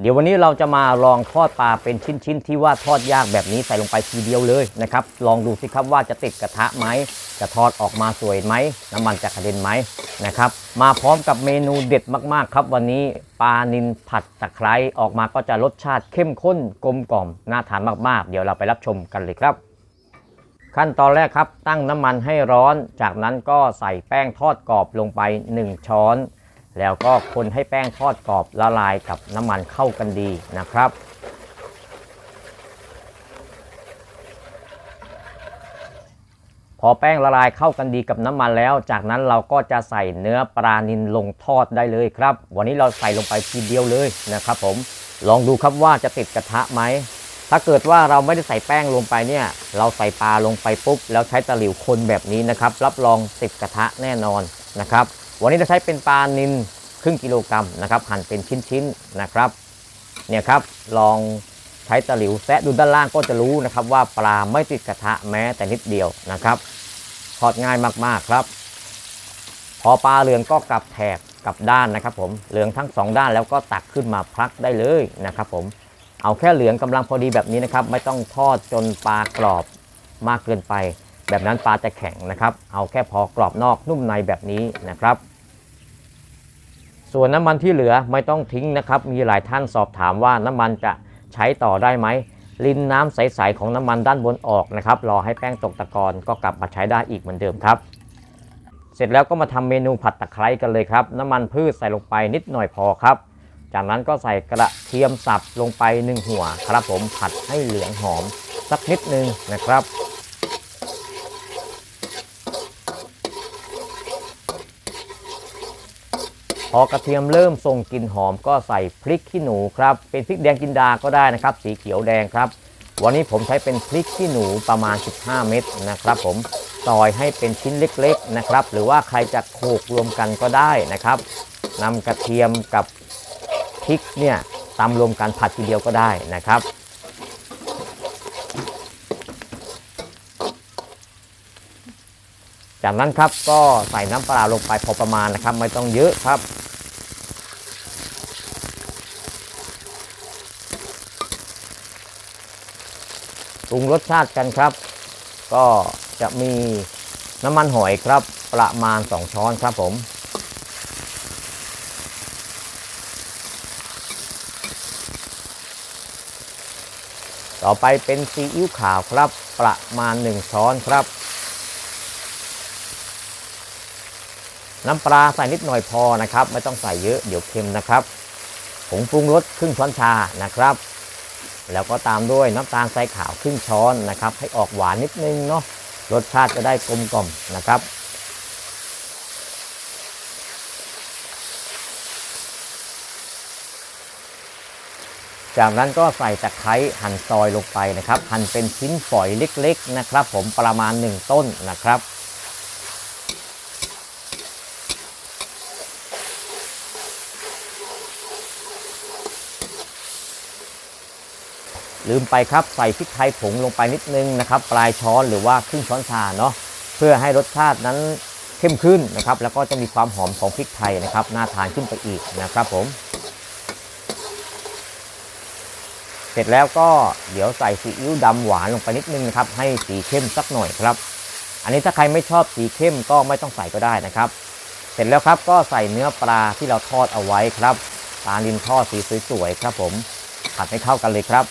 เดี๋ยววันนี้เราจะมาลองทอดปลาเป็นชิ้นๆ ที่ว่าทอดยากแบบนี้ใส่ลงไปทีเดียวเลยนะครับ ลองดูสิครับว่าจะติดกระทะไหม จะทอดออกมาสวยไหม น้ำมันจะกระเด็นไหมนะครับ มาพร้อมกับเมนูเด็ดมากๆครับ วันนี้ปลานินผัดตะไคร้ออกมาก็จะรสชาติเข้มข้นกลมกล่อมน่าทานมากๆ เดี๋ยวเราไปรับชมกันเลยครับขั้นตอนแรกครับตั้งน้ำมันให้ร้อน จากนั้นก็ใส่แป้งทอดกรอบลงไป 1 ช้อน แล้วก็คนให้แป้งทอดกรอบละลายกับน้ำมันเข้ากันดีนะครับ พอแป้งละลายเข้ากันดีกับน้ำมันแล้ว จากนั้นเราก็จะใส่เนื้อปลานิลลงทอดได้เลยครับ วันนี้เราใส่ลงไปทีเดียวเลยนะครับ ผมลองดูครับว่าจะติดกระทะไหมถ้าเกิดว่าเราไม่ได้ใส่แป้งลงไปเนี่ย เราใส่ปลาลงไปปุ๊บแล้วใช้ตะหลิวคนแบบนี้นะครับ รับรองติดกระทะแน่นอนนะครับ วันนี้จะใช้เป็นปลานิลครึ่งกิโลกรัมนะครับหั่นเป็นชิ้นๆนะครับเนี่ยครับลองใช้ตะหลิวแซะดูด้านล่างก็จะรู้นะครับ ว่าปลาไม่ติดกระทะแม้แต่นิดเดียวนะครับทอดง่ายมากๆครับ พอปลาเหลืองก็กลับแถบกลับด้านนะครับผมเหลืองทั้งสองด้านแล้วก็ตักขึ้นมาพักได้เลยนะครับผมเอาแค่เหลืองกำลังพอดีแบบนี้นะครับ ไม่ต้องทอดจนปลากรอบมากเกินไป แบบนั้นปลาจะแข็งนะครับ เอาแค่พอกรอบนอกนุ่มในแบบนี้นะครับ ส่วนน้ำมันที่เหลือไม่ต้องทิ้งนะครับ มีหลายท่านสอบถามว่าน้ำมันจะใช้ต่อได้ไหมลินน้ำใสๆของน้ำมันด้านบนออกนะครับ รอให้แป้งตกตะกอนก็กลับมาใช้ได้อีกเหมือนเดิมครับ เสร็จแล้วก็มาทำเมนูผัดตะไคร้กันเลยครับ น้ำมันพืชใส่ลงไปนิดหน่อยพอครับ จากนั้นก็ใส่กระเทียมสับลงไปหนึ่งหัวครับผมผัดให้เหลืองหอมสักนิดนึงนะครับ พอกระเทียมเริ่มส่งกลิ่นหอมก็ใส่พริกขี้หนูครับ เป็นพริกแดงจินดาก็ได้นะครับ สีเขียวแดงครับ วันนี้ผมใช้เป็นพริกขี้หนูประมาณ 15 เม็ดนะครับ ผมซอยให้เป็นชิ้นเล็กๆนะครับ หรือว่าใครจะโขลกรวมกันก็ได้นะครับนำกระเทียมกับพริกเนี่ยตำรวมกันผัดทีเดียวก็ได้นะครับจากนั้นครับก็ใส่น้ำปลาลงไปพอประมาณนะครับ ไม่ต้องเยอะครับ ปรุงรสชาติกันครับ ก็จะมีน้ำมันหอยครับ ประมาณ 2 ช้อนครับผม ต่อไปเป็นซีอิ๊วขาวครับ ประมาณ 1 ช้อนครับ น้ำปลาใส่นิดหน่อยพอนะครับ ไม่ต้องใส่เยอะเดี๋ยวเค็มนะครับผงปรุงรสครึ่งช้อนชานะครับ แล้วก็ตามด้วยน้ำตาลทรายขาวครึ่งช้อนนะครับ ให้ออกหวานนิดนึงเนาะรสชาติจะได้กลมกล่อมนะครับ จากนั้นก็ใส่ตะไคร้หั่นซอยลงไปนะครับ หั่นเป็นชิ้นฝอยเล็กๆนะครับ ผมประมาณ 1 ต้นนะครับ ลืมไปครับใส่พริกไทยผงลงไปนิดนึงนะครับ ปลายช้อนหรือว่าครึ่งช้อนชาเนาะเพื่อให้รสชาตินั้นเข้มขึ้นนะครับ แล้วก็จะมีความหอมของพริกไทยนะครับน่าทานขึ้นไปอีกนะครับผม เสร็จแล้วก็เดี๋ยวใส่ซีอิ๊วดำหวานลงไปนิดนึงนะครับ ให้สีเข้มสักหน่อยครับ อันนี้ถ้าใครไม่ชอบสีเข้มก็ไม่ต้องใส่ก็ได้นะครับ เสร็จแล้วครับก็ใส่เนื้อปลาที่เราทอดเอาไว้ครับปลาลินทอดสีสวยๆครับผมผัดให้เข้ากันเลยครับ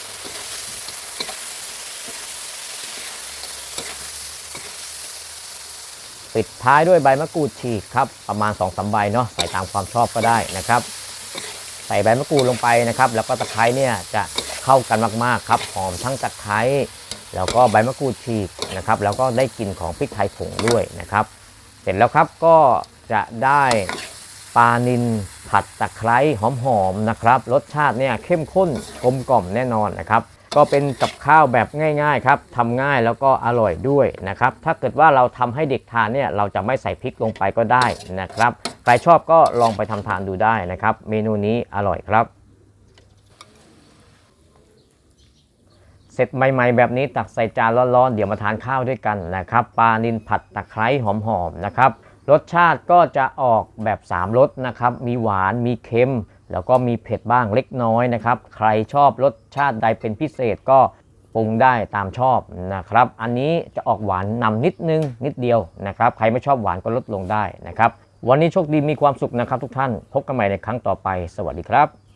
ปิดท้ายด้วยใบมะกรูดฉีกครับประมาณ2อสใบเนาะใส่ตามความชอบก็ได้นะครับ ใส่ใบมะกรูดลงไปนะครับ แล้วก็ตะไคร้เนี่ยจะเข้ากันมากๆครับหอมทั้งตะไคร้แล้วก็ใบมะกรูดฉีกนะครับ แล้วก็ได้กลิ่นของพริกไทยผงด้วยนะครับ เสร็จแล้วครับก็จะได้ปลานินผัดตะไคร้หอมๆนะครับ รสชาติเนี่ยเข้มข้นกลมกล่อมแน่นอนนะครับ ก็เป็นกับข้าวแบบง่ายๆครับทำง่ายแล้วก็อร่อยด้วยนะครับ ถ้าเกิดว่าเราทำให้เด็กทานเนี่ยเราจะไม่ใส่พริกลงไปก็ได้นะครับใครชอบก็ลองไปทำทานดูได้นะครับ เมนูนี้อร่อยครับ เสร็จใหม่ ๆ แบบนี้ตักใส่จานร้อนๆเดี๋ยวมาทานข้าวด้วยกันนะครับปลานินผัดตะไคร้หอมๆนะครับรสชาติก็จะออกแบบ 3รสนะครับ มีหวานมีเค็ม แล้วก็มีเผ็ดบ้างเล็กน้อยนะครับ ใครชอบรสชาติใดเป็นพิเศษก็ปรุงได้ตามชอบนะครับ อันนี้จะออกหวานนำนิดนึงนิดเดียวนะครับ ใครไม่ชอบหวานก็ลดลงได้นะครับ วันนี้โชคดีมีความสุขนะครับทุกท่าน พบกันใหม่ในครั้งต่อไป สวัสดีครับ